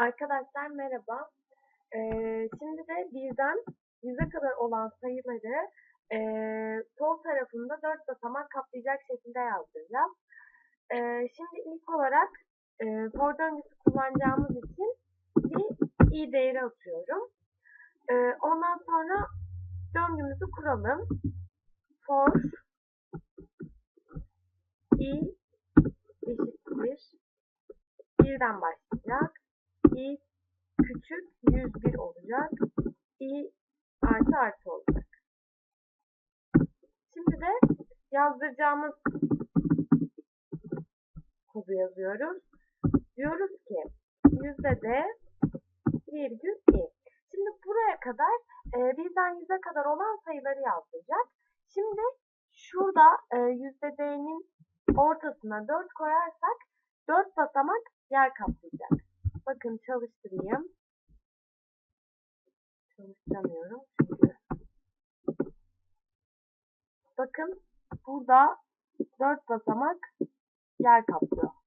Arkadaşlar merhaba. Ee, şimdi de birden yüze kadar olan sayıları ee, sol tarafında dört basamak kaplayacak şekilde yazdıracağız. Ee, şimdi ilk olarak ee, for döngüsü kullanacağımız için bir i değeri atıyorum. Ee, ondan sonra döngümüzü kuralım. For i eşittir birden başlayacak. Şimdi de yazdıracağımız kodu yazıyoruz. Diyoruz ki yüzde de virgül i. Şimdi buraya kadar e, birden yüze kadar olan sayıları yazdıracak. Şimdi şurada e, yüzde d'nin ortasına 4 koyarsak 4 basamak yer kaplayacak. Bakın çalıştırayım. Çalıştıramıyorum Bakın burada 4 basamak yer kaplıyor.